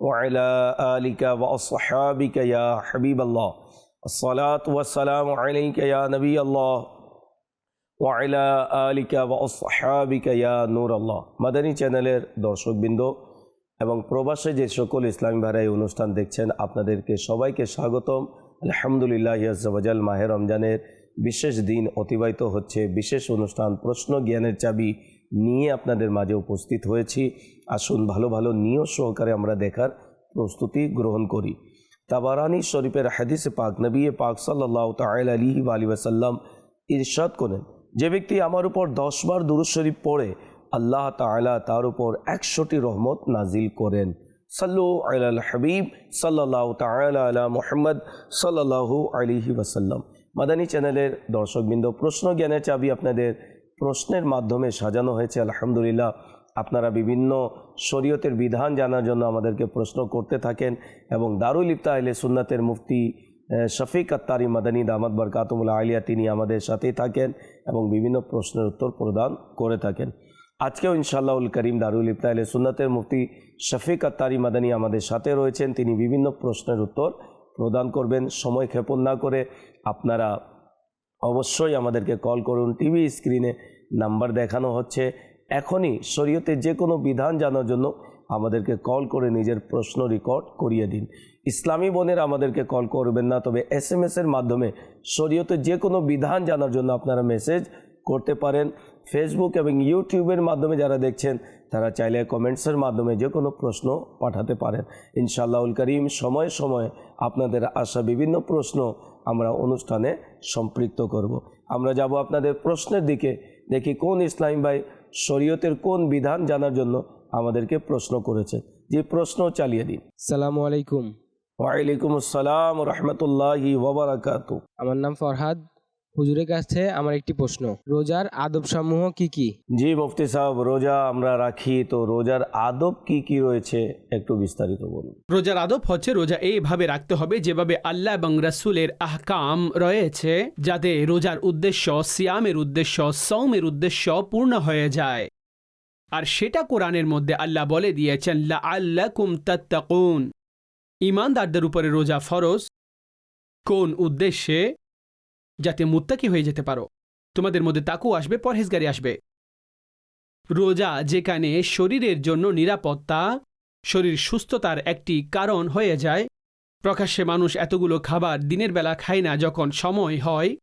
وعلى آلك وأصحابك يا حبيب الله الصلاة والسلام عليك يا نبي الله ওয়াইলা আলিকা ওয়া আসহাবিকা ইয়া নূর আল্লাহ মাদানী চ্যানেলের দর্শকবৃন্দ এবং প্রবাসে যে সকল ইসলামী ভাইরা এই অনুষ্ঠান দেখছেন আপনাদেরকে সবাইকে স্বাগতম আলহামদুলিল্লাহ ইয়াজাল মাহে রমজানের বিশেষ দিন অতিবাহিত হচ্ছে বিশেষ অনুষ্ঠান প্রশ্ন জ্ঞানের চাবি নিয়ে আপনাদের মাঝে উপস্থিত হয়েছি। আসুন ভালো ভালো নিয়ত সহকারে আমরা দেখার প্রস্তুতি গ্রহণ করি। তাবারানি শরীফের হাদিসে পাক নবী পাক সাল্লাহ তাল আলী আলী ওয়াসাল্লাম ইরশাদ করেন, যে ব্যক্তি আমার উপর দশবার দুরুদ শরীফ পড়ে, আল্লাহ তাআলা তার উপর একশোটি রহমত নাজিল করেন। সাল্লু আল হাবিব সাল্লাহ আলা মোহাম্মদ সাল্লাহু আলিহি ওয়াসাল্লাম। মাদানী চ্যানেলের দর্শকবৃন্দ, প্রশ্ন, জ্ঞানের চাবি আপনাদের প্রশ্নের মাধ্যমে সাজানো হয়েছে, আলহামদুলিল্লাহ। আপনারা বিভিন্ন শরীয়তের বিধান জানার জন্য আমাদেরকে প্রশ্ন করতে থাকেন এবং দারুল ইফতা আইলে সুন্নাতের মুফতি শফিক আত্তারি মাদানী দামাদ বরকাতুমুল্লা আলিয়া, তিনি আমাদের সাথেই থাকেন এবং বিভিন্ন প্রশ্নের উত্তর প্রদান করে থাকেন। আজকেও ইনশাআল্লাহুল করিম দারুল ইফতা আইলে সুন্নাতের মুফতি শফিক আত্তারি মাদানী আমাদের সাথে রয়েছেন। তিনি বিভিন্ন প্রশ্নের উত্তর প্রদান করবেন। সময় ক্ষেপণ না করে আপনারা অবশ্যই আমাদেরকে কল করুন। টিভি স্ক্রিনে নাম্বার দেখানো হচ্ছে। এখনই শরীয়তের যে কোনো বিধান জানার জন্য আমাদেরকে কল করে নিজের প্রশ্ন রেকর্ড করিয়ে দিন। ইসলামী বোনের আমাদেরকে কল করবেন না, তবে এস এম এসের মাধ্যমে শরীয়তের যে কোনো বিধান জানার জন্য আপনারা মেসেজ করতে পারেন। ফেসবুক এবং ইউটিউবের মাধ্যমে যারা দেখছেন, তারা চাইলে কমেন্টসের মাধ্যমে যে কোনো প্রশ্ন পাঠাতে পারেন। ইনশাআল্লাহুল করিম, সময়ে সময়ে আপনাদের আসা বিভিন্ন প্রশ্ন আমরা অনুষ্ঠানে সম্পৃক্ত করব। আমরা যাব আপনাদের প্রশ্নের দিকে দেখি কোন ইসলাম ভাই শরীয়তের কোন বিধান জানার জন্য আমাদেরকে প্রশ্ন করেছে। যে প্রশ্ন চালিয়ে দিন। সালাম আলাইকুম। ওয়ালাইকুম আসসালাম রহমতুল্লাহি ওবরাকাতু আমার নাম ফরহাদ। হুজুরের কাছে আমার একটি প্রশ্ন রোজার আদব সমূহ কি কি? জি মুফতি সাহেব রোজা আমরা রাখি। তো রোজার আদব কি কি রয়েছে? একটু বিস্তারিত বলুন। রোজার আদব হচ্ছে রোজা এইভাবে রাখতে হবে যেভাবে আল্লাহ এবং রাসূলের আহকাম রয়েছে যাতে রোজার উদ্দেশ্য সিয়ামের উদ্দেশ্য সৌমের উদ্দেশ্য পূর্ণ হয়ে যায়। আর সেটা কোরআনের মধ্যে আল্লাহ বলে দিয়েছেন লা আল্লাহ কুম তাত্তাকুন। ইমানদারদের উপরে রোজা ফরজ। কোন উদ্দেশ্যে? যাতে মুত্তাকি হয়ে যেতে পারো। তোমাদের মধ্যে তাকু আসবে, পরহেজগারি আসবে। রোজা যেখানে শরীরের জন্য নিরাপত্তা, শরীর সুস্থতার একটি কারণ হয়ে যায়। প্রকাশ্যে মানুষ এতগুলো খাবার দিনের বেলা খায় না যখন সময় হয়।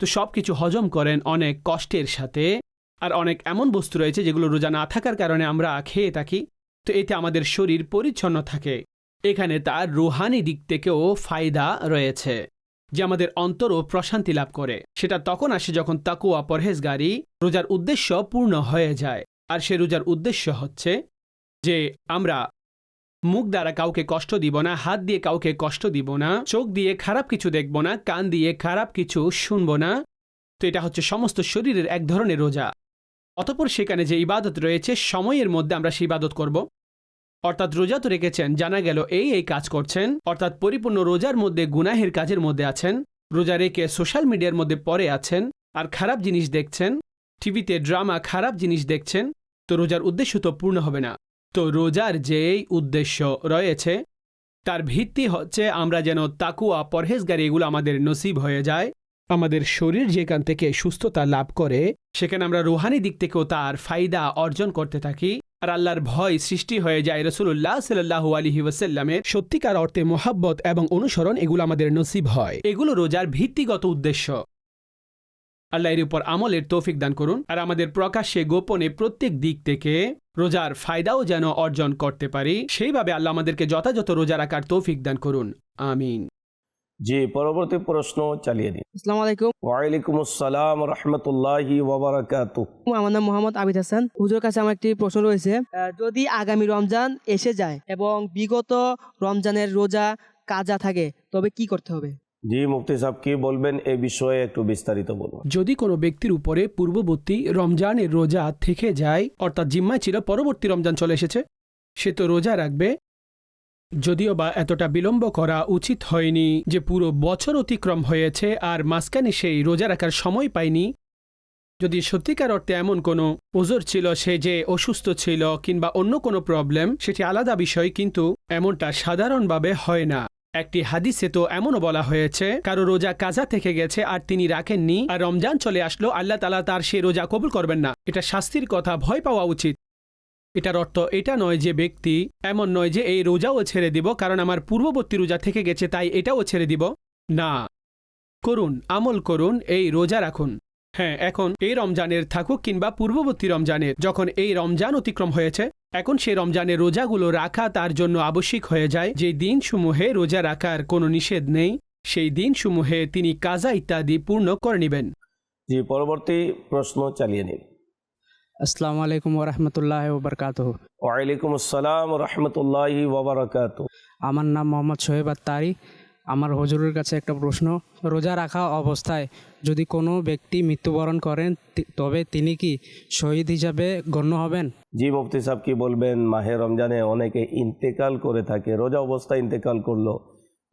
তো সব কিছু হজম করেন অনেক কষ্টের সাথে। আর অনেক এমন বস্তু রয়েছে যেগুলো রোজা না থাকার কারণে আমরা খেয়ে থাকি। তো এতে আমাদের শরীর পরিচ্ছন্ন থাকে। এখানে তার রুহানি দিক থেকেও ফায়দা রয়েছে। যে আমাদের অন্তরও প্রশান্তি লাভ করে। সেটা তখন আসে যখন তাকুয়া পরহেজগারি রোজার উদ্দেশ্য পূর্ণ হয়ে যায়। আর সে রোজার উদ্দেশ্য হচ্ছে যে আমরা মুখ দ্বারা কাউকে কষ্ট দিব না, হাত দিয়ে কাউকে কষ্ট দিব না, চোখ দিয়ে খারাপ কিছু দেখব না, কান দিয়ে খারাপ কিছু শুনব না। তো এটা হচ্ছে সমস্ত শরীরের এক ধরনের রোজা। অতপর সেখানে যে ইবাদত রয়েছে, সময়ের মধ্যে আমরা সেই ইবাদত করব। অর্থাৎ রোজা তো রেখেছেন, জানা গেল এই এই কাজ করছেন। অর্থাৎ পরিপূর্ণ রোজার মধ্যে গুনাহের কাজের মধ্যে আছেন, রোজা রেখে সোশ্যাল মিডিয়ার মধ্যে পরে আছেন, আর খারাপ জিনিস দেখছেন, টিভিতে ড্রামা খারাপ জিনিস দেখছেন, তো রোজার উদ্দেশ্য তো পূর্ণ হবে না। তো রোজার যেই উদ্দেশ্য রয়েছে, তার ভিত্তি হচ্ছে আমরা যেন তাকুয়া, পরহেজগারি এগুলো আমাদের নসিব হয়ে যায়, আমাদের শরীর যেখান থেকে সুস্থতা লাভ করে, সেখানে আমরা রুহানি দিক থেকেও তার ফায়দা অর্জন করতে থাকি আর আল্লাহর ভয় সৃষ্টি হয়ে যায় রসুল্লাহ সাল্লাহু আলহি ওয়াসাল্লামের সত্যিকার অর্থে মোহাব্বত এবং অনুসরণ এগুলো আমাদের নসিব হয়। এগুলো রোজার ভিত্তিগত উদ্দেশ্য। আল্লাহ এর উপর আমলের তৌফিক দান করুন আর আমাদের প্রকাশ্যে গোপনে প্রত্যেক দিক থেকে রোজার ফায়দাও যেন অর্জন করতে পারি, সেইভাবে আল্লাহ আমাদেরকে যথাযথ রোজা রাখার তৌফিক দান করুন। আমিন। জি পরবর্তী প্রশ্ন চালিয়ে দিন। আসসালামু আলাইকুম। ওয়ালাইকুম আসসালাম রহমতুল্লাহি আমার নাম মোহাম্মদ আবিদ হাসান। হুজুর কাছে আমার একটি প্রশ্ন রয়েছে। যদি আগামী রমজান এসে যায় এবং বিগত রমজানের রোজা কাজা থাকে তবে কি করতে হবে? জি মুফতি সাহেব কি বলবেন এই বিষয়ে একটু বিস্তারিত বলুন। যদি কোনো ব্যক্তির উপরে পূর্ববর্তী রমজানের রোজা থেকে যায় অর্থাৎ জিম্মায় ছিল পরবর্তী রমজান চলে এসেছে সে তো রোজা রাখবে যদিও বা এতটা বিলম্ব করা উচিত হয়নি যে পুরো বছর অতিক্রম হয়েছে আর মাঝখানে সেই রোজা রাখার সময় পায়নি যদি সত্যিকার অর্থে এমন কোনো ওজোর ছিল সে যে অসুস্থ ছিল কিংবা অন্য কোনো প্রবলেম, সেটি আলাদা বিষয় কিন্তু এমনটা সাধারণভাবে হয় না। একটি হাদিসে তো এমনও বলা হয়েছে, কারও রোজা কাজা থেকে গেছে আর তিনি রাখেননি আর রমজান চলে আসলো, আল্লাহ তালা তার সে রোজা কবুল করবেন না। এটা শাস্তির কথা, ভয় পাওয়া উচিত। এটার অর্থ এটা নয় যে ব্যক্তি, এমন নয় যে এই রোজাও ছেড়ে দিব কারণ আমার পূর্ববর্তী রোজা থেকে গেছে তাই এটাও ছেড়ে দিব। না। করুন, আমল করুন, এই রোজা রাখুন। হ্যাঁ এখন এই রমজানের থাকুক কিংবা পূর্ববর্তী রমজানের যখন এই রমজান অতিক্রম হয়েছে, এখন সেই রমজানের রোজাগুলো রাখা তার জন্য আবশ্যিক হয়ে যায়। যে দিনসমূহে রোজা রাখার কোনো নিষেধ নেই, সেই দিনসমূহে তিনি কাজা ইত্যাদি পূর্ণ করে নেবেন। জি, পরবর্তী প্রশ্ন চালিয়ে নিন আসসালামু আলাইকুম ওরহমতুল্লাহ ওবরকাত ওয়ালাইকুম আসসালাম রহমতুল্লাহি ওবরাকাত আমার নাম মোহাম্মদ সোহেব আত্তারি। আমার হজুরের কাছে একটা প্রশ্ন রোজা রাখা অবস্থায় যদি কোনো ব্যক্তি মৃত্যুবরণ করেন তবে তিনি কি শহীদ হিসাবে গণ্য হবেন? জি মুফতি সাহেব কি বলবেন? মাহে রমজানে অনেকে ইন্তেকাল করে থাকে রোজা অবস্থায় ইন্তেকাল করল।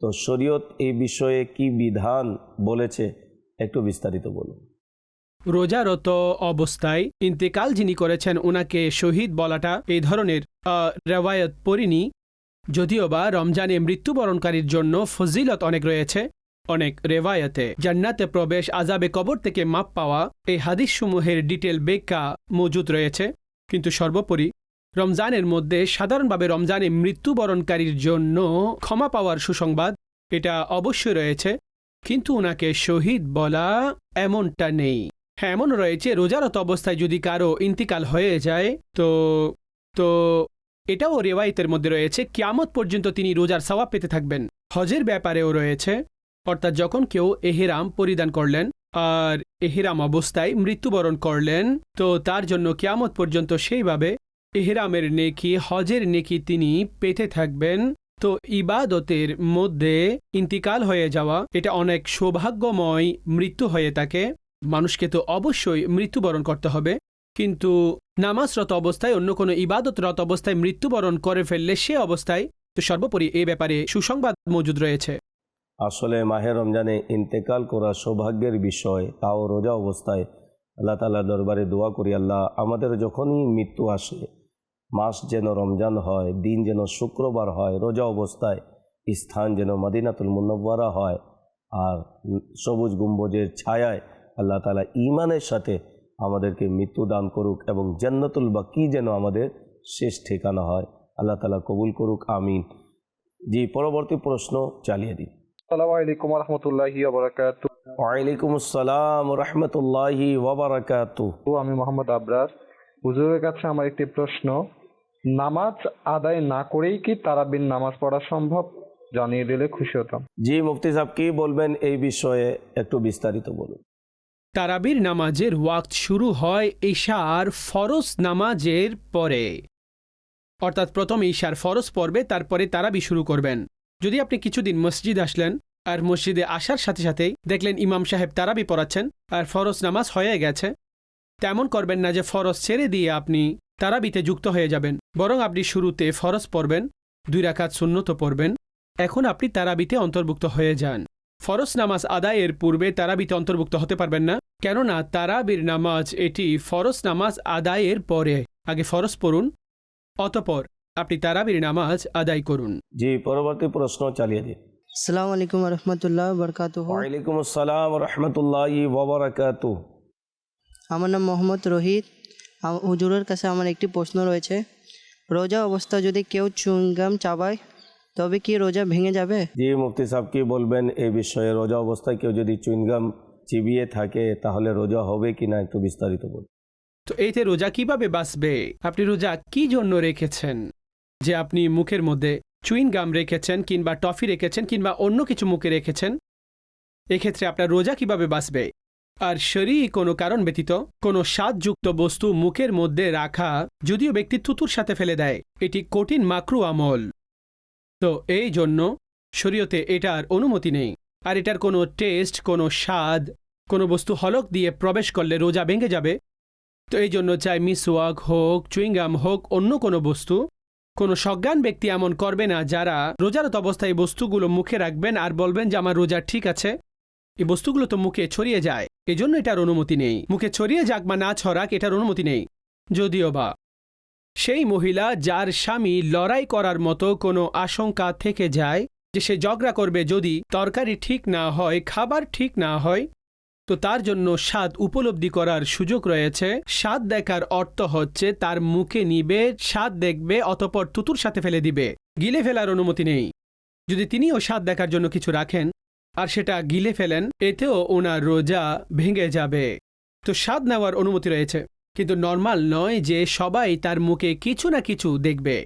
তো শরীয়ত এই বিষয়ে কি বিধান বলেছে একটু বিস্তারিত বলুন। রোজারত অবস্থায় ইন্তেকাল যিনি করেছেন ওনাকে শহীদ বলাটা এই ধরনের রেওয়ায়ত পড়িনি। যদিও বা রমজানে মৃত্যুবরণকারীর জন্য ফজিলত অনেক রয়েছে, অনেক রেওয়ায়তে। জান্নাতে প্রবেশ আজাবে কবর থেকে মাপ পাওয়া এই হাদিসসমূহের ডিটেল বেকা মজুদ রয়েছে। কিন্তু সর্বোপরি, রমজানের মধ্যে সাধারণভাবে রমজানে মৃত্যুবরণকারীর জন্য ক্ষমা পাওয়ার সুসংবাদ এটা অবশ্যই রয়েছে। কিন্তু ওনাকে শহীদ বলা এমনটা নেই। হ্যাঁ এমন রয়েছে, রোজারত অবস্থায় যদি কারও ইন্তিকাল হয়ে যায়, তো তো এটাও রেওয়ায়তের মধ্যে রয়েছে, কিয়ামত পর্যন্ত তিনি রোজার সওয়াব পেতে থাকবেন। হজের ব্যাপারেও রয়েছে, অর্থাৎ যখন কেউ এহেরাম পরিধান করলেন আর এহেরাম অবস্থায় মৃত্যুবরণ করলেন, তো তার জন্য কিয়ামত পর্যন্ত সেইভাবে এহেরামের নেকি, হজের নেকি তিনি পেতে থাকবেন। তো ইবাদতের মধ্যে ইন্তিকাল হয়ে যাওয়া, এটা অনেক সৌভাগ্যময় মৃত্যু হয়ে থাকে। মানুষকে তো অবশ্যই মৃত্যুবরণ করতে হবে, কিন্তু নামাজরত অবস্থায় অন্য কোনো ইবাদতরত অবস্থায় মৃত্যুবরণ করে ফেললে সে অবস্থায় তো সর্বোপরি এ ব্যাপারে সুসংবাদ মজুদ রয়েছে। আসলে মাহে রমজানে ইন্তেকাল করা সৌভাগ্যের বিষয়, তাও রোজা অবস্থায়। আল্লাহ তালা দরবারে দোয়া করি আল্লাহ, আমাদের যখনই মৃত্যু আসে, মাস যেন রমজান হয়, দিন যেন শুক্রবার হয়, রোজা অবস্থায় স্থান যেন মদিনাতুল মুন্নব্বরা হয়, আর সবুজ গুম্বজের ছায়ায় আল্লাহ তালা ইমানের সাথে আমাদেরকে মৃত্যু দান করুক এবং জান্নাতুল বাকি যেন আমাদের শেষ ঠিকানা হয়। আল্লাহ তালা কবুল করুক আমিন। জি পরবর্তী প্রশ্ন চালিয়ে দিন আসসালামু আলাইকুম রহমতুল্লাহি ওয়ালাইকুম আসসালাম রহমতুল্লাহি ওবরাকাতু আমি মোহাম্মদ আবরার। হুজুরের কাছে আমার একটি প্রশ্ন নামাজ আদায় না করেই কি তারাবির নামাজ পড়া সম্ভব? জানিয়ে দিলে খুশি হতাম। জি মুফতি সাহেব কি বলবেন এই বিষয়ে একটু বিস্তারিত বলুন। তারাবির নামাজের ওয়াক্ত শুরু হয় ঈশার ফরজ নামাজের পরে। অর্থাৎ প্রথম ঈশার ফরজ পড়বে তারপরে তারাবি শুরু করবেন। যদি আপনি কিছুদিন মসজিদ আসলেন, আর মসজিদে আসার সাথে সাথেই দেখলেন ইমাম সাহেব তারাবি পড়াচ্ছেন, আর ফরজ নামাজ হয়ে গেছে, তেমন করবেন না যে ফরজ ছেড়ে দিয়ে আপনি তারাবিতে যুক্ত হয়ে যাবেন। বরং আপনি শুরুতে ফরজ পড়বেন, দুই রাকাত শূন্যত পড়বেন, এখন আপনি তারাবিতে অন্তর্ভুক্ত হয়ে যান। ফরজ নামাজ আদায়ের পূর্বে তারাবিতে অন্তর্ভুক্ত হতে পারবেন না। কেননা তারাবির নামাজ এটি ফরজ নামাজ আদায়ের পরে। আগে ফরজ পড়ুন অতপর আপনি তারাবির নামাজ আদায় করুন। জি পরবর্তী প্রশ্ন চালিয়ে দিন। আসসালামু আলাইকুম রহমতুল্লাহ বরকাত ওয়ালাইকুম আসসালাম রহমতুল্লাহি ওবরাকাতু আমার নাম মোহাম্মদ রোহিত। হুজুরের কাছে আমার একটি প্রশ্ন রয়েছে। রোজা অবস্থা যদি কেউ চুইংগাম চাবায় তবে কি রোজা ভেঙে যাবে? জি মুফতি সাহেব কি বলবেন? এই বিষয়ে রোজা অবস্থায় কেউ যদি চুইনগাম চিবিয়ে থাকে তাহলে রোজা হবে কিনা একটু বিস্তারিত বলুন। তো এইতে রোজা কীভাবে বাঁচবে? আপনি রোজা কি জন্য রেখেছেন? যে আপনি মুখের মধ্যে চুইন গাম রেখেছেন কিংবা টফি রেখেছেন কিংবা অন্য কিছু মুখে রেখেছেন? এক্ষেত্রে আপনার রোজা কীভাবে বাঁচবে? আর শরী কোনো কারণ ব্যতীত কোনো স্বাদযুক্ত বস্তু মুখের মধ্যে রাখা যদিও ব্যক্তি থুতুর সাথে ফেলে দেয় এটি কঠিন মাকরু আমল। তো এই জন্য শরীয়তে এটার অনুমতি নেই। আর এটার কোনো টেস্ট, কোনো স্বাদ, কোনো বস্তু হলক দিয়ে প্রবেশ করলে রোজা ভেঙে যাবে। তো এই জন্য চাই মিসওয়াক হোক, চুইংগাম হোক, অন্য কোনো বস্তু, কোনো সজ্ঞান ব্যক্তি এমন করবে না যারা রোজারত অবস্থায় বস্তুগুলো মুখে রাখবেন আর বলবেন যে আমার রোজা ঠিক আছে। এই বস্তুগুলো তো মুখে ছড়িয়ে যায়। এজন্য এটার অনুমতি নেই। মুখে ছড়িয়ে যাক বা না ছড়াক, এটার অনুমতি নেই। যদিও বা সেই মহিলা যার স্বামী লড়াই করার মতো কোনো আশঙ্কা থেকে যায় যে সে ঝগড়া করবে যদি তরকারি ঠিক না হয়, খাবার ঠিক না হয়, তো তার জন্য স্বাদ উপলব্ধি করার সুযোগ রয়েছে। স্বাদ দেখার অর্থ হচ্ছে তার মুখে নিবে, স্বাদ দেখবে, অতপর তুতুর সাথে ফেলে দিবে। গিলে ফেলার অনুমতি নেই। যদি তিনিও স্বাদ দেখার জন্য কিছু রাখেন আর সেটা গিলে ফেলেন, এতেও ওনার রোজা ভেঙে যাবে। তো স্বাদ নেওয়ার অনুমতি রয়েছে। কিন্তু নর্মাল নয় যে সবাই তার মুখে কিছু না কিছু দেখবে।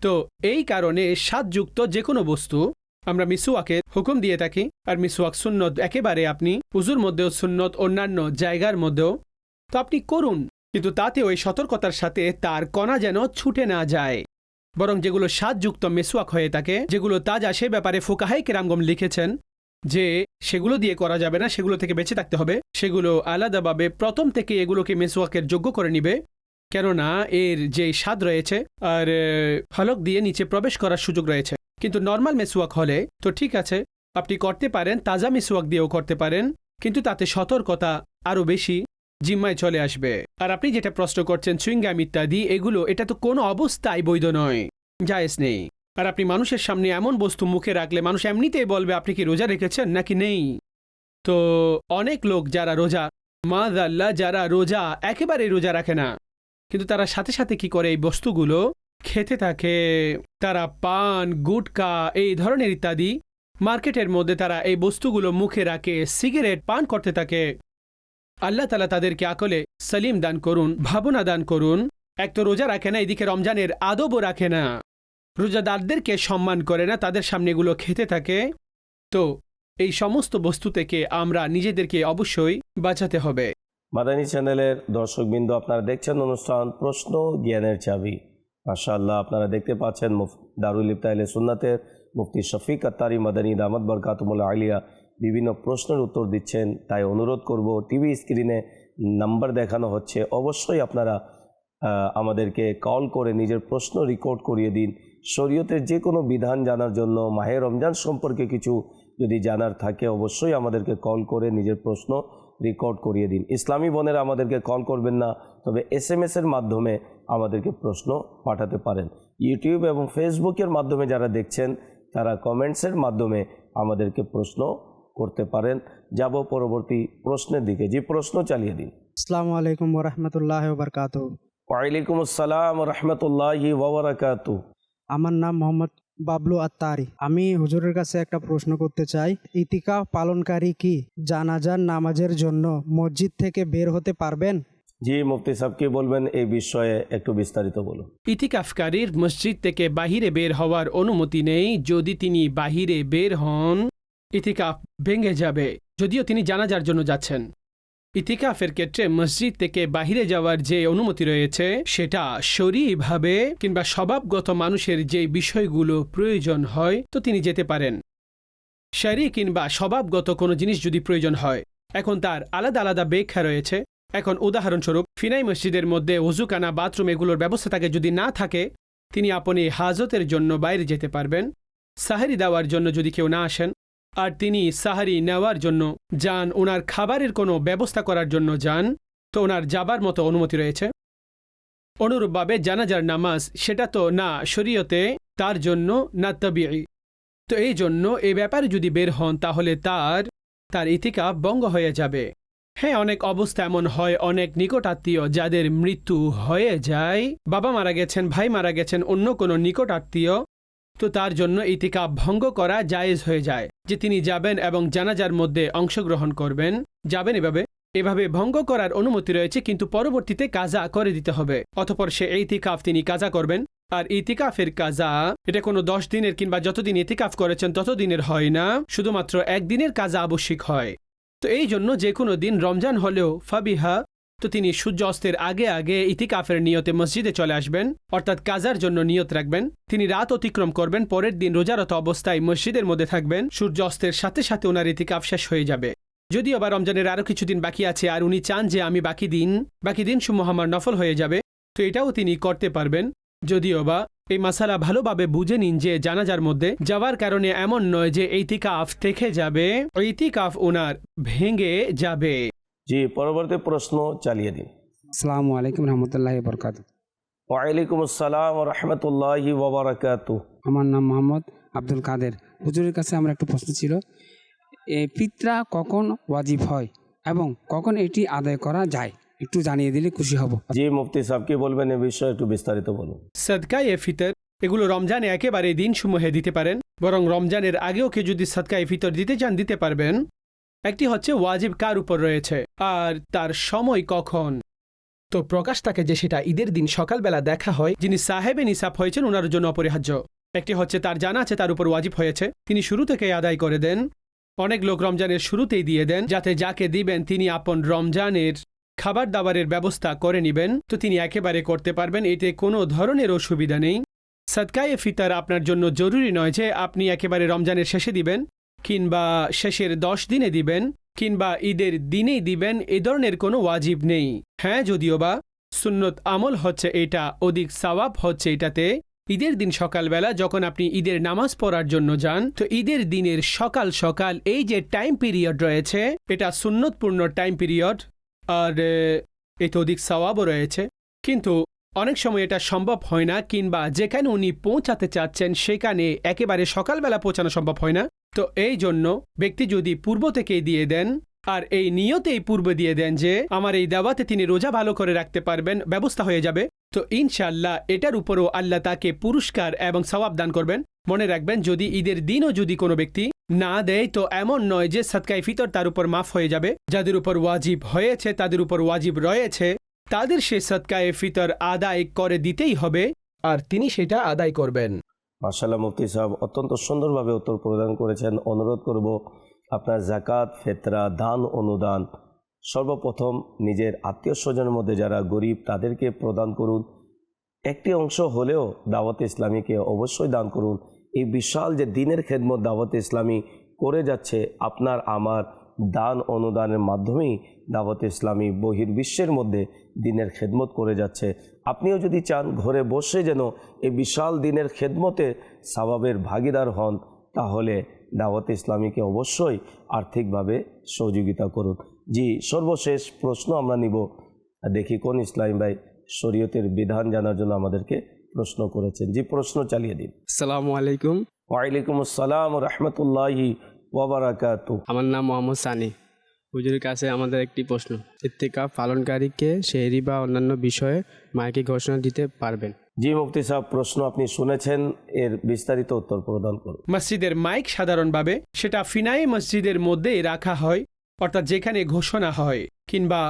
তো এই কারণে স্বাদযুক্ত যে কোনো বস্তু, আমরা মিসুয়াকে হুকুম দিয়ে থাকি, আর মিসুয়াক সুন্নত একেবারে আপনি উজুর মধ্যেও সুন্নত, অন্যান্য জায়গার মধ্যেও। তো আপনি করুন, কিন্তু তাতে ওই সতর্কতার সাথে তার কণা যেন ছুটে না যায়। বরং যেগুলো স্বাদযুক্ত মেসুয়াক হয়ে থাকে, যেগুলো তাজা সে ব্যাপারে ফোকাহাই কেরামগম লিখেছেন যে সেগুলো দিয়ে করা যাবে না, সেগুলো থেকে বেঁচে থাকতে হবে। সেগুলো আলাদাভাবে প্রথম থেকে এগুলোকে মেসোয়াকের যোগ্য করে নিবে। কেননা এর যে স্বাদ রয়েছে আর হলক দিয়ে নিচে প্রবেশ করার সুযোগ রয়েছে। কিন্তু নর্মাল মেসোয়াক হলে তো ঠিক আছে, আপনি করতে পারেন, তাজা মেসোয়াক দিয়েও করতে পারেন, কিন্তু তাতে সতর্কতা আরও বেশি জিম্মায় চলে আসবে। আর আপনি যেটা প্রশ্ন করছেন চুইংগাম ইত্যাদি এগুলো, এটা তো কোনো অবস্থায় বৈধ নয়। জায়েজ নেই। আর আপনি মানুষের সামনে এমন বস্তু মুখে রাখলে মানুষ এমনিতেই বলবে, আপনি কি রোজা রেখেছেন নাকি নেই? তো অনেক লোক যারা রোজা মাদ আল্লাহ যারা রোজা একেবারে রোজা রাখে না, কিন্তু তারা সাথে সাথে কি করে এই বস্তুগুলো খেতে থাকে? তারা পান, গুটকা, এই ধরনের ইত্যাদি মার্কেটের মধ্যে তারা এই বস্তুগুলো মুখে রাখে, সিগারেট, পান করতে থাকে। আল্লাহ তালা তাদেরকে আকলে সলিম দান করুন, ভাবনা দান করুন। এক তো রোজা রাখে না, এদিকে রমজানের আদবও রাখে না। রোজাদারদেরকে সম্মান করে না, তাদের সামনে এগুলো খেতে থাকে। তো এই সমস্ত বস্তু থেকে আমরা নিজেদেরকে অবশ্যই বাঁচাতে হবে। মাদানী চ্যানেলের দর্শকবৃন্দ, আপনারা দেখছেন অনুষ্ঠান প্রশ্ন জ্ঞানের চাবি। মাশাআল্লাহ, আপনারা দেখতে পাচ্ছেন দারুল ইফতাইলে সুন্নাতের মুফতি শফিক আত্তারি, মাদানী দামাত বরকাতুমুল আলিয়া বিভিন্ন প্রশ্নের উত্তর দিচ্ছেন। তাই অনুরোধ করব, টিভি স্ক্রিনে নাম্বার দেখানো হচ্ছে, অবশ্যই আপনারা আমাদেরকে কল করে নিজের প্রশ্ন রেকর্ড করিয়ে দিন। শরীয়তের যে কোনো বিধান জানার জন্য মাহে রমজান সম্পর্কে কিছু যদি জানার থাকে অবশ্যই আমাদেরকে কল করে নিজের প্রশ্ন রেকর্ড করিয়ে দিন। ইসলামী বোনেরা আমাদেরকে কল করবেন না তবে এস এম এসের মাধ্যমে আমাদেরকে প্রশ্ন পাঠাতে পারেন। ইউটিউব এবং ফেসবুকের মাধ্যমে যারা দেখছেন তারা কমেন্টসের মাধ্যমে আমাদেরকে প্রশ্ন করতে পারেন। যাব পরবর্তী প্রশ্নের দিকে। যে প্রশ্ন চালিয়ে দিন। আসসালামু আলাইকুম ওরহমতুল্লাহ বরকাত ওয়ালাইকুম আসসালাম রহমতুল্লাহি ওবরাকাতু আমার নাম মোহাম্মদ বাবলু আত্তারি। আমি হুজুরের কাছে একটা প্রশ্ন করতে চাই ইতিকা পালনকারী কি জানাজার নামাজের জন্য মসজিদ থেকে বের হতে পারবেন? জি মুফতি সাহেব কি বলবেন এই বিষয়ে একটু বিস্তারিত বলুন। ইতিকাফকারীর মসজিদ থেকে বাহিরে বের হওয়ার অনুমতি নেই যদি তিনি বাহিরে বের হন ইতিকাফ ভেঙে যাবে যদিও তিনি জানাজার জন্য যাচ্ছেন। ইতিকাফের ক্ষেত্রে মসজিদ থেকে বাহিরে যাওয়ার যে অনুমতি রয়েছে, সেটা শরীরভাবে কিংবা স্বভাবগত মানুষের যে বিষয়গুলো প্রয়োজন হয়, তো তিনি যেতে পারেন। শরী কিংবা স্বভাবগত কোনো জিনিস যদি প্রয়োজন হয়, এখন তার আলাদা আলাদা ব্যাখ্যা রয়েছে। এখন উদাহরণস্বরূপ, ফিনাই মসজিদের মধ্যে ওজুকানা বাথরুম এগুলোর ব্যবস্থা থাকে যদি না থাকে, তিনি আপনি হাজতের জন্য বাইরে যেতে পারবেন। সাহারি দেওয়ার জন্য যদি কেউ না আসেন আর তিনি সাহারি নেওয়ার জন্য যান। ওনার খাবারের কোনো ব্যবস্থা করার জন্য যান। তো ওনার যাবার মতো অনুমতি রয়েছে। অনুরূপভাবে জানাজার নামাজ সেটা তো না শরীয়তে, তার জন্য না তবিআই তো এই জন্য এ ব্যাপারে যদি বের হন, তাহলে তার তার ইতিকা বঙ্গ হয়ে যাবে। হ্যাঁ অনেক অবস্থা এমন হয়, অনেক নিকট আত্মীয় যাদের মৃত্যু হয়ে যায়। বাবা মারা গেছেন, ভাই মারা গেছেন, অন্য কোনো নিকট আত্মীয় তো তার জন্য ইতিকা ভঙ্গ করা জায়েজ হয়ে যায় যে তিনি যাবেন এবং জানাজার মধ্যে অংশগ্রহণ করবেন। যাবেন এভাবে। এভাবে ভঙ্গ করার অনুমতি রয়েছে, কিন্তু পরবর্তীতে কাজা করে দিতে হবে। অতপর সে ইতিকাফ তিনি কাজা করবেন। আর ইতিকাফের কাজা, এটা কোনো দশ দিনের কিংবা যতদিন ইতিকাফ করেছেন ততদিনের হয় না, শুধুমাত্র একদিনের কাজা আবশ্যিক হয়। তো এই জন্য যে কোনো দিন রমজান হলেও ফাবিহা তো তিনি সূর্য অস্তের আগে আগে ইতিকাফের নিয়তে মসজিদে চলে আসবেন, অর্থাৎ কাজার জন্য নিয়ত রাখবেন। তিনি রাত অতিক্রম করবেন, পরের দিন রোজারত অবস্থায় মসজিদের মধ্যে থাকবেন সূর্য অস্তের সাথে সাথে ওনার ইতিকাফ শেষ হয়ে যাবে। যদিও বা রমজানের আরও কিছুদিন বাকি আছে আর উনি চান যে আমি বাকি দিন বাকি দিন সমূহ আমার নফল হয়ে যাবে, তো এটাও তিনি করতে পারবেন। যদিও বা এই মাসালা ভালোভাবে বুঝে নিন যে জানাজার মধ্যে যাওয়ার কারণে এমন নয় যে ইতিকাফ থেকে যাবে, ইতিকাফ ওনার ভেঙে যাবে। জি পরবর্তী প্রশ্ন চালিয়ে দিন। আসসালামু আলাইকুম রহমতুল্লাহ বরকাত ওয়ালাইকুম আসসালাম রহমতুল্লাহি ওবরাকাত আমার নাম মোহাম্মদ আব্দুল কাদের। হুজুরের কাছে আমার একটা প্রশ্ন ছিল এ পিত্রা কখন ওয়াজিব হয় এবং কখন এটি আদায় করা যায়? একটু জানিয়ে দিলে খুশি হব। জি মুফতি সাহেব কি বলবেন এ বিষয়ে একটু বিস্তারিত বলুন। সদকায়ে ফিতর এগুলো রমজানে একেবারে দিনসমূহে দিতে পারেন বরং রমজানের আগেও কেউ যদি সদকায়ে ফিতর দিতে চান দিতে পারবেন। একটি হচ্ছে ওয়াজিব কার উপর রয়েছে? আর তার সময় কখন? তো প্রকাশ থাকে যে সেটা ঈদের দিন সকালবেলা দেখা হয়, যিনি সাহেবে নিসাব হয়েছেন ওনার জন্য অপরিহার্য। একটি হচ্ছে তার জানা আছে তার উপর ওয়াজিব হয়েছে। তিনি শুরু থেকে আদায় করে দেন। অনেক লোক রমজানের শুরুতেই দিয়ে দেন, যাতে যাকে দিবেন তিনি আপন রমজানের খাবার দাবারের ব্যবস্থা করে নেবেন। তো তিনি একেবারে করতে পারবেন, এতে কোনো ধরনের অসুবিধা নেই। সদকায়ে ফিতার আপনার জন্য জরুরি নয় যে আপনি একেবারে রমজানের শেষে দিবেন। কিংবা শেষের দশ দিনে দিবেন, কিংবা ঈদের দিনেই দিবেন, এ ধরনের কোনো ওয়াজিব নেই। হ্যাঁ যদিও বা সুন্নত আমল হচ্ছে এটা, অধিক সওয়াব হচ্ছে এটাতে। ঈদের দিন সকালবেলা যখন আপনি ঈদের নামাজ পড়ার জন্য যান, তো ঈদের দিনের সকাল সকাল এই যে টাইম পিরিয়ড রয়েছে, এটা সুন্নতপূর্ণ টাইম পিরিয়ড আর এতে অধিক সওয়াবও রয়েছে। কিন্তু অনেক সময় এটা সম্ভব হয় না, কিংবা যেখানে উনি পৌঁছাতে চাচ্ছেন, সেখানে একেবারে সকালবেলা পৌঁছানো সম্ভব হয় না। তো এই জন্য ব্যক্তি যদি পূর্ব থেকেই দিয়ে দেন, আর এই নিয়তেই পূর্ব দিয়ে দেন যে, আমার এই দাওয়াতে তিনি রোজা ভালো করে রাখতে পারবেন, ব্যবস্থা হয়ে যাবে। তো ইনশাল্লাহ এটার উপরও আল্লাহ তাকে পুরস্কার এবং সওয়াব দান করবেন। মনে রাখবেন, যদি ঈদের দিনও যদি কোনো ব্যক্তি না দেয়, তো এমন নয় যে সৎকাই ফিতর তার উপর মাফ হয়ে যাবে। যাদের উপর ওয়াজিব হয়েছে, তাদের উপর ওয়াজিব রয়েছে। তাদের সে সৎকায়ে ফিতর আদায় করে দিতেই হবে, আর তিনি সেটা আদায় করবেন। মার্শাল্লাহ মুফতি সাহেব, অত্যন্ত সুন্দরভাবে উত্তর প্রদান করেছেন। অনুরোধ করব আপনার জাকাত ফেতরা, দান, অনুদান সর্বপ্রথম নিজের আত্মীয় স্বজনের মধ্যে যারা গরিব তাদেরকে প্রদান করুন। একটি অংশ হলেও দাওয়াত ইসলামীকে অবশ্যই দান করুন। এই বিশাল যে দিনের খেদমত দাওয়াত ইসলামী করে যাচ্ছে, আপনার, আমার দান অনুদানের মাধ্যমেই দাওয়াত ইসলামী বহির্বিশ্বের মধ্যে দিনের খেদমত করে যাচ্ছে। আপনিও যদি চান ঘরে বসে যেন এই বিশাল দিনের খেদমতে সাবাবের ভাগিদার হন তাহলে দাওয়াত ইসলামীকে অবশ্যই আর্থিকভাবে সহযোগিতা করুন। জি সর্বশেষ প্রশ্ন আমরা নিব। দেখি কোন ইসলাম ভাই শরীয়তের বিধান জানার জন্য আমাদেরকে প্রশ্ন করেছেন। জি প্রশ্ন চালিয়ে দিন। আসসালামু আলাইকুম। ওয়ালাইকুম আসসালাম রহমতুল্লাহি ওবরাকাতু আমার নাম মোহাম্মদ সানি। হুজুরের কাছে আমাদের একটি প্রশ্ন। ইত্তিকা পালনকারীকে শেহরি বা অন্যান্য বিষয়ে মাইকে ঘোষণা দিতে পারবেন? জি মুফতি সাহেব প্রশ্ন আপনি শুনেছেন। এর বিস্তারিত উত্তর প্রদান করুন মসজিদের মাইক সাধারণভাবে সেটা ফিনাই মসজিদের মধ্যেই রাখা হয় অর্থাৎ যেখানে ঘোষণা হয় কিংবা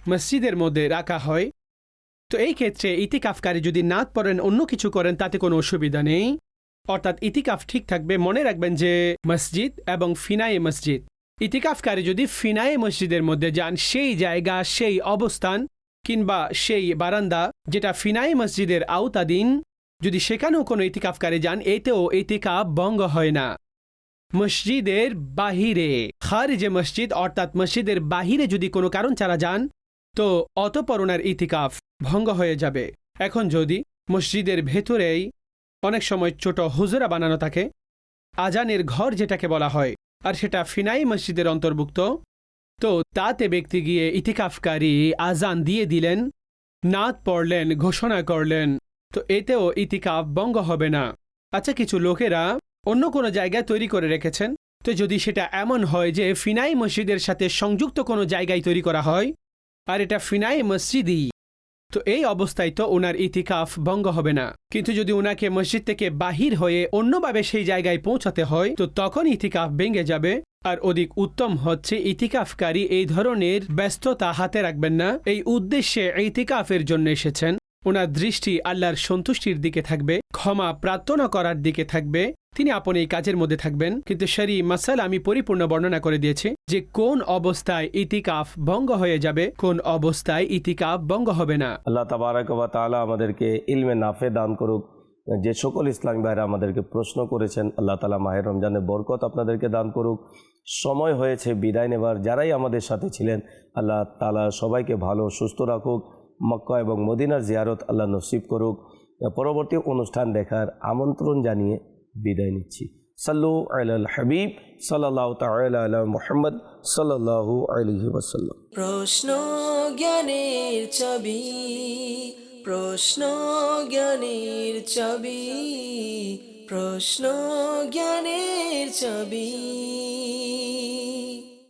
মসজিদের মধ্যে রাখা হয়। তো এই ক্ষেত্রে ইতিকাফকারী যদি নাত পড়েন অন্য কিছু করেন তাতে কোনো অসুবিধা নেই। অর্থাৎ ইতিকাফ ঠিক থাকবে, মনে রাখবেন যে মসজিদ এবং ফিনাই মসজিদ। ইতিকাফকারী যদি ফিনাই মসজিদের মধ্যে যান, সেই জায়গা, সেই অবস্থান কিংবা সেই বারান্দা যেটা ফিনাই মসজিদের আওতাধীন, যদি সেখানেও কোনো ইতিকাফকারী যান, এতেও ইতিকাফ ভঙ্গ হয় না। মসজিদের বাহিরে, খারিজে মসজিদ অর্থাৎ মসজিদের বাহিরে যদি কোনো কারণ ছাড়া যান, তো অতপর ওনার ইতিকাফ ভঙ্গ হয়ে যাবে। এখন যদি মসজিদের ভেতরেই অনেক সময় ছোট হুজুরা বানানো থাকে। আজানের ঘর যেটাকে বলা হয়, আর সেটা ফিনাই মসজিদের অন্তর্ভুক্ত। তো তাতে ব্যক্তি গিয়ে ইতিকাফকারী আজান দিয়ে দিলেন, নাত পড়লেন, ঘোষণা করলেন, তো এতেও ইতিকাফ বঙ্গ হবে না। আচ্ছা কিছু লোকেরা অন্য কোনো জায়গায় তৈরি করে রেখেছেন? তো যদি সেটা এমন হয় যে ফিনাই মসজিদের সাথে সংযুক্ত কোনো জায়গায় তৈরি করা হয়, আর এটা ফিনাই মসজিদই তো এই অবস্থায় তো ওনার ইতিকাফ ভঙ্গ হবে না। কিন্তু যদি ওনাকে মসজিদ থেকে বাহির হয়ে অন্যভাবে সেই জায়গায় পৌঁছাতে হয়, তো তখন ইতিকাফ ভেঙে যাবে। আর অধিক উত্তম হচ্ছে ইতিকাফকারী এই ধরনের ব্যস্ততা হাতে রাখবেন না। এই উদ্দেশ্যে ইতিকাফের জন্য এসেছেন। ওনার দৃষ্টি আল্লাহর সন্তুষ্টির দিকে থাকবে, ক্ষমা প্রার্থনা করার দিকে থাকবে। তিনি আপন এই কাজের মধ্যে থাকবেন। কিন্তু শরী মাসাল আমি পরিপূর্ণ বর্ণনা করে দিয়েছি যে কোন অবস্থায় ইতিকাফ ভঙ্গ হয়ে যাবে, কোন অবস্থায় ইতিকাফ ভঙ্গ হবে না। আল্লাহ তাবারাক বা তাআলা আমাদেরকে ইলমে নাফে দান করুক। যে সকল ইসলামী ভাইরা আমাদেরকে প্রশ্ন করেছেন, আল্লাহ তালা মাহের রমজানের বরকত আপনাদেরকে দান করুক। সময় হয়েছে, বিদায় নেবার, যারাই আমাদের সাথে ছিলেন, আল্লাহ তালা সবাইকে ভালো, সুস্থ রাখুক। মক্কা এবং মদিনার জিয়ারত আল্লাহ নসিব করুক। পরবর্তী অনুষ্ঠান দেখার আমন্ত্রণ জানিয়ে বিদায় নিচ্ছি। সাল্লু আল হাবিব সাল্লাহ তাল মোহাম্মদ সাল্লাহ আলহি ওসাল্লাম প্রশ্ন জ্ঞানের ছবি প্রশ্ন জ্ঞানের ছবি প্রশ্ন জ্ঞানের ছবি